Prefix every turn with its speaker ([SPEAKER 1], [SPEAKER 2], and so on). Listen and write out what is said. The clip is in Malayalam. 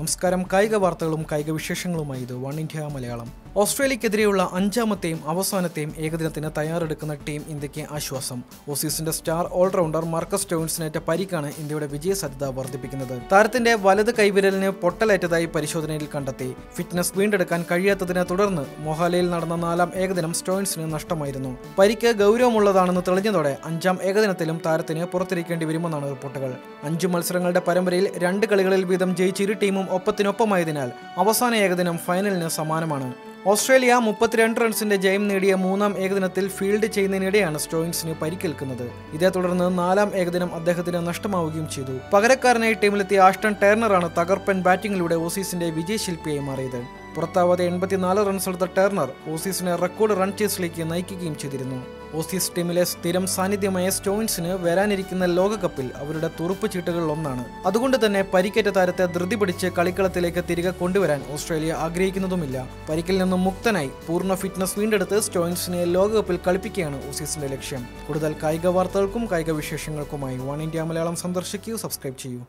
[SPEAKER 1] നമസ്കാരം. കായിക വാർത്തകളും കായിക വിശേഷങ്ങളുമായി ഇത് വൺ ഇന്ത്യ മലയാളം. ഓസ്ട്രേലിയക്കെതിരെയുള്ള അഞ്ചാമത്തെയും അവസാനത്തെയും ഏകദിനത്തിന് തയ്യാറെടുക്കുന്ന ടീം ഇന്ത്യയ്ക്ക് ആശ്വാസം. ഓസീസിന്റെ സ്റ്റാർ ഓൾറൗണ്ടർ മാർക്കസ് സ്റ്റോൺസിനേറ്റ പരിക്കാണ് ഇന്ത്യയുടെ വിജയ സാധ്യത വർദ്ധിപ്പിക്കുന്നത്. താരത്തിന്റെ വലത് കൈവിരലിന് പൊട്ടലേറ്റതായി പരിശോധനയിൽ കണ്ടെത്തി. ഫിറ്റ്നസ് വീണ്ടെടുക്കാൻ കഴിയാത്തതിനെ തുടർന്ന് മൊഹാലയിൽ നടന്ന നാലാം ഏകദിനം സ്റ്റോയിൻസിന് നഷ്ടമായിരുന്നു. പരിക്ക് ഗൗരവമുള്ളതാണെന്ന് തെളിഞ്ഞതോടെ അഞ്ചാം ഏകദിനത്തിലും താരത്തിന് പുറത്തിരിക്കേണ്ടി വരുമെന്നാണ് റിപ്പോർട്ടുകൾ. അഞ്ചു മത്സരങ്ങളുടെ പരമ്പരയിൽ രണ്ട് കളികളിൽ വീതം ജയിച്ച ഇരു ടീമും ഒപ്പത്തിനൊപ്പമായതിനാൽ അവസാന ഏകദിനം ഫൈനലിന് സമാനമാണ് ഓസ്ട്രേലിയ മുപ്പത്തിരണ്ട് റൺസിന്റെ ജയം നേടിയ മൂന്നാം ഏകദിനത്തിൽ ഫീൽഡ് ചെയ്യുന്നതിനിടെയാണ് സ്റ്റോയിൻസിന് പരിക്കേൽക്കുന്നത്. ഇതേ തുടർന്ന് നാലാം ഏകദിനം അദ്ദേഹത്തിന് നഷ്ടമാവുകയും ചെയ്തു. പകരക്കാരനായി ടീമിലെത്തിയ ആഷ്ടൺ ടേർണറാണ് തകർപ്പൻ ബാറ്റിംഗിലൂടെ ഓസീസിന്റെ വിജയശില്പിയായി മാറിയത്. പുറത്താവാതെ എൺപത്തിനാല് റൺസ് എടുത്ത ടേർണർ ഓസീസിനെ റെക്കോർഡ് റൺ ചേസിലേക്ക് നയിക്കുകയും ചെയ്തിരുന്നു. ഓസീസ് ടീമിലെ സ്ഥിരം സാന്നിധ്യമായ സ്റ്റോയിൻസിന് വരാനിരിക്കുന്ന ലോകകപ്പിൽ അവരുടെ തുറുപ്പ് ചീട്ടുകളിൽ ഒന്നാണ് അതുകൊണ്ട് തന്നെ പരിക്കേറ്റ താരത്തെ ധൃതി പിടിച്ച് കളിക്കളത്തിലേക്ക് തിരികെ കൊണ്ടുവരാൻ ഓസ്ട്രേലിയ ആഗ്രഹിക്കുന്നതുമില്ല. പരിക്കിൽ നിന്നും മുക്തനായി പൂർണ ഫിറ്റ്നസ് വീണ്ടെടുത്ത് സ്റ്റോയിൻസിനെ ലോകകപ്പിൽ കളിപ്പിക്കുകയാണ് ഓസീസിന്റെ ലക്ഷ്യം. കൂടുതൽ കായിക വാർത്തകൾക്കും കായിക വിശേഷങ്ങൾക്കുമായി വൺ ഇന്ത്യ മലയാളം സന്ദർശിക്കൂ സബ്സ്ക്രൈബ് ചെയ്യൂ.